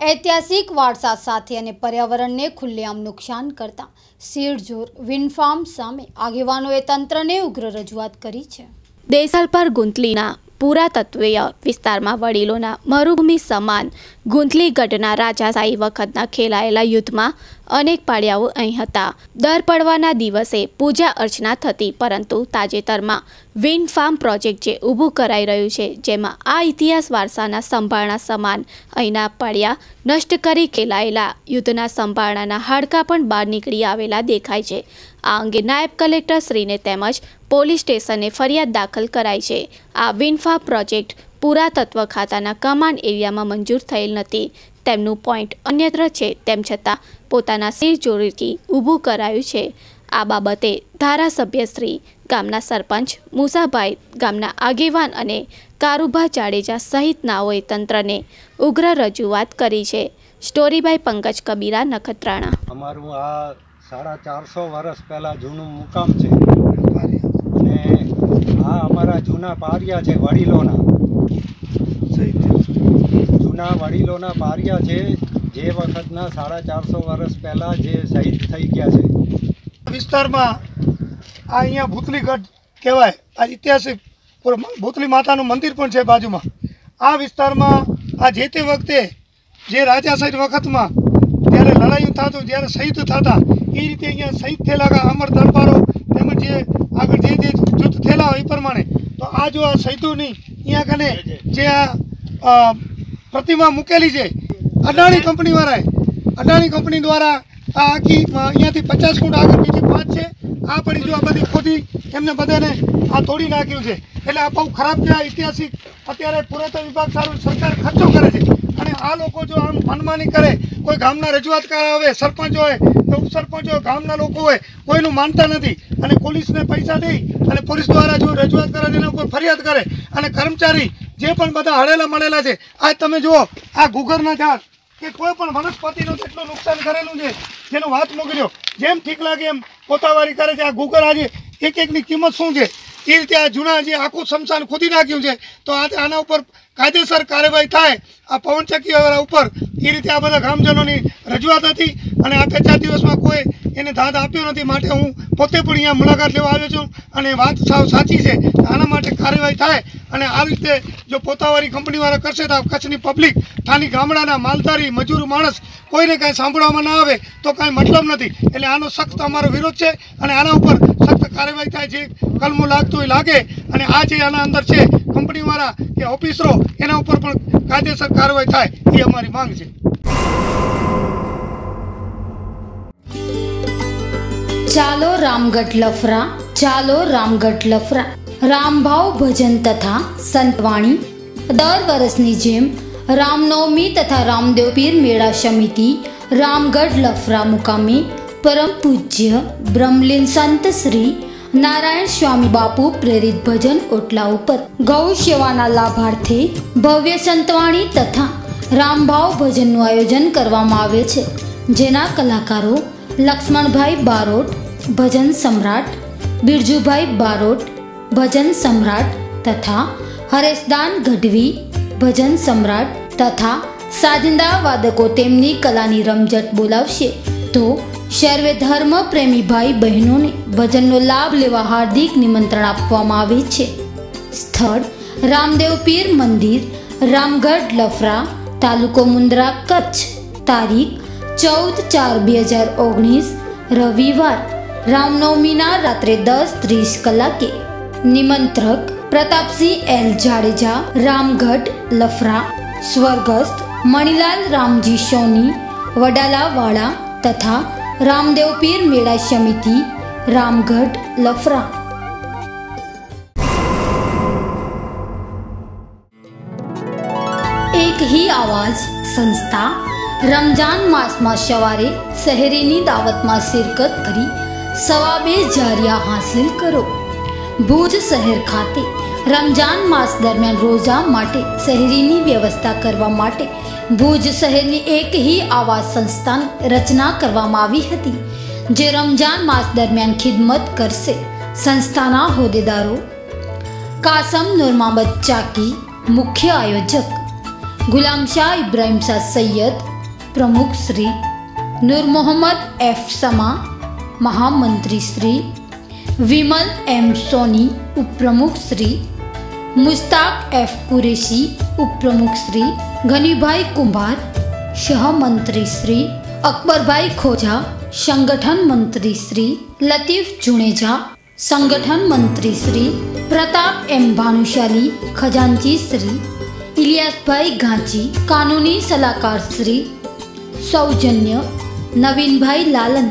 ઐતિહાસિક વારસા સાથે અને પર્યાવરણને ખુલ્લેઆમ નુકસાન કરતા શિરજોર વિન્ડ ફાર્મ સામે આગેવાનોએ તંત્રને ઉગ્ર રજૂઆત કરી છે. દેસાલપર ગુંતલીના પુરાતત્વીય વિસ્તારમાં વડીલોના મરુભૂમિ સમાન ગુંથલી ગઢના રાજાશાહી વખતના ખેલાયેલા યુદ્ધમાં અનેક પાડિયાઓ અહીં હતા. દર પડવાના દિવસે પૂજા અર્ચના થતી, પરંતુ તાજેતરમાં વિન્ડ ફાર્મ પ્રોજેક્ટ જે ઊભું કરાઈ રહ્યું છે, જેમાં આ ઇતિહાસ વારસાના સંભાળના સમાન અહીંના પાડિયા નષ્ટ કરી ખેલાયેલા યુદ્ધના સંભાળનાના હાડકાં પણ બહાર નીકળી આવેલા દેખાય છે. આ અંગે નાયબ કલેક્ટર શ્રીને તેમજ પોલીસ સ્ટેશને ફરિયાદ દાખલ કરાઈ છે. આ વિન્ફા પ્રોજેક્ટ પુરાતત્વ ખાતાના કમાન્ડ એરિયામાં મંજૂર થયેલ નથી. તેમનું પોઈન્ટ અન્યત્ર છે, તેમ છતાં પોતાના સિર જોડીથી ઊભું કરાયું છે. આ બાબતે ધારાસભ્ય શ્રી, ગામના સરપંચ મુસાભાઈ, ગામના આગેવાન અને કારુભા જાડેજા સહિતનાઓએ તંત્રને ઉગ્ર રજૂઆત કરી છે. સ્ટોરીબાઈ પંકજ કબીરા, નખત્રાણા. અમારું આ સાડા ચારસો વર્ષ પહેલાં જૂનું મુકામ છે. આ અમારા જૂના પારિયા છે, વડીલોના. જૂના વડીલોના પારિયા છે, જે વખતના સાડા ચારસો વર્ષ પહેલાં જે શહીદ થઈ ગયા છે. વિસ્તારમાં આ અહીંયા ભૂતલીગઢ કહેવાય. આ ઐતિહાસિક ભૂતલી માતાનું મંદિર પણ છે બાજુમાં. આ વિસ્તારમાં આ જે તે વખતે જે રાજા સહિત વખતમાં જ્યારે લડાઈઓ થતું, જ્યારે શહીદ થતા, એ રીતે અહીંયા શહીદ થયેલા અમર દરબારો તેમજ જે આગળ જે જે જૂથ થયેલા હોય એ પ્રમાણે. તો આ જો આ સૈતુની અહીંયા કને જે આ પ્રતિમા મૂકેલી છે અડાણી કંપનીવાળાએ અડાણી કંપની દ્વારા આ આખી અહીંયાથી પચાસ ફૂટ આગળ બીજી પાંચ છે આ પડી જો આ બધી ખોદી એમને બધાને આ તોડી નાખ્યું છે. એટલે આ બહુ ખરાબ છે આ ઐતિહાસિક. અત્યારે પુરાતન વિભાગ સારું સરકાર ખર્ચો કરે છે. અને આ લોકો જો આમ મનમાની કરે, કોઈ ગામના રજૂઆત કરાવે સરપંચ હોય, કે ઉપસરપંચ હોય, ગામના લોકો હોય, કોઈનું માનતા નથી. અને પોલીસને પૈસા દઈ અને પોલીસ દ્વારા જો રજૂઆત કરે, તેના ઉપર ફરિયાદ કરે, અને કર્મચારી જે પણ બધા હળેલા મળેલા છે આજ તમે જુઓ, આ ગુગરના ઝાડ, કે કોઈ પણ વનસ્પતિનું કેટલું નુકસાન કરેલું છે, જેનો વાત મોકલ્યો જેમ ઠીક લાગે એમ પોતાવારી કરે છે. આ ગુગર આજે એક એકની કિંમત શું છે? એ રીતે આ જૂના જે આખું શમશાન ખોદી નાખ્યું છે, તો આજે આના ઉપર કાયદેસર કાર્યવાહી થાય, આ પવનચક્કીવાળા ઉપર, એ રીતે આ બધા ગ્રામજનોની રજૂઆત હતી અને આ બે ચાર દિવસમાં કોઈ એને દાદ આપ્યો નથી. માટે હું પોતે પણ અહીંયા મુલાકાત લેવા આવ્યો છું અને વાત સાવ સાચી છે આના માટે કાર્યવાહી થાય અને આ રીતે જો પોતાવાળી કંપનીવાળા કરશે તો કચ્છની પબ્લિક સ્થાનિક ગામડાના માલધારી, મજૂર માણસ કોઈને કાંઈ સાંભળવામાં ના આવે તો કાંઈ મતલબ નથી. એટલે આનો સખ્ત અમારો વિરોધ છે અને આના ઉપર કાર્યવાહી થાય જે કલમો લાગતું હોય લાગે. અને આ જે આના અંદર છે, કંપનીવાળા કે ઓફિસરો, એના ઉપર પણ કાયદેસર કાર્યવાહી થાય, એ અમારી માંગ છે. ચાલો રામગઢ લફરા, ચાલો રામગઢ લફરા. રામભાવ ભજન તથા સંતવાણી. દર વર્ષની જેમ રામનવમી તથા રામદેવ પીર મેળા સમિતિ, રામગઢ લફરા મુકામે પરમ પૂજ્ય બ્રહ્મલીન સંત શ્રી નારાયણ સ્વામી બાપુ પ્રેરિત ભજન ઓટલા ઉપર ગૌ સેવાના લાભાર્થે ભવ્ય સંતવાણી તથા રામભાવ ભજનનું આયોજન કરવામાં આવે છે. જેના કલાકારો લક્ષ્મણભાઈ બારોટ, ભજન સમ્રાટ, બિરજુભાઈ બારોટ, ભજન સમ્રાટ તથા હરેશદાન ગઢવી, ભજન સમ્રાટ તથા સાજંદા વાદકો તેમની કલાની રમઝટ બોલાવશે. તો સર્વે ધર્મ પ્રેમી ભાઈ બહેનોને ભજનનો લાભ લેવા હાર્દિક નિમંત્રણ આપવામાં આવે છે. સ્થળ, રામદેવ પીર મંદિર, રામગઢ લફરા, તાલુકો મુન્દ્રા કચ્છ. તારીખ, ચૌદ ચાર બે હજાર ઓગણીસ, રવિવાર, રામનવમીના રાત્રે દસ ત્રીસ કલાકે. નિમંત્રક, પ્રતાપસિંહ એલ જાડેજા, રામગઢ લફરા, સ્વર્ગસ્થ મણિલાલ રામજી સોની, વડાલાવાળા તથા રામદેવ પીર મેળા સમિતિ, રામગઢ, લફરા. એક હી આવાજ સંસ્થા રમજાન માસમાં સવારે શહેરીની દાવતમાં શિરકત કરી સવાબે જારિયા હાસિલ કરો. ભુજ શહેર ખાતે રમજાન માસ દરમિયાન રોજા માટે શહેરીની વ્યવસ્થા કરવા માટે ભુજ શહેરની એક હી આવાજ સંસ્થાની રચના કરવામાં આવી હતી, જે રમજાન માસ દરમિયાન ખિદમત કરશે. સંસ્થાના હોદ્દેદારો કાસમ નુરમામદ ચાકી, મુખ્ય આયોજક ગુલામ શાહ ઇબ્રાહિમ શાહ સૈયદ પ્રમુખ શ્રી નૂર મોહમ્મદ એફ સમા, મહામંત્રી શ્રી વિમલ એમ સોની, ઉપપ્રમુખ શ્રી मुश्ताक एफ़ कुरेशी, उपप्रमुख श्री गनीभाई कुंभार सहमंत्री श्री अकबरभाई खोजा, संगठन मंत्री श्री लतीफ जुनेजा, संगठन मंत्री श्री प्रताप एम भानुशाली, खजांची श्री इलियासभाई गांची कानूनी सलाहकार श्री सौजन्य नवीन भाई लालन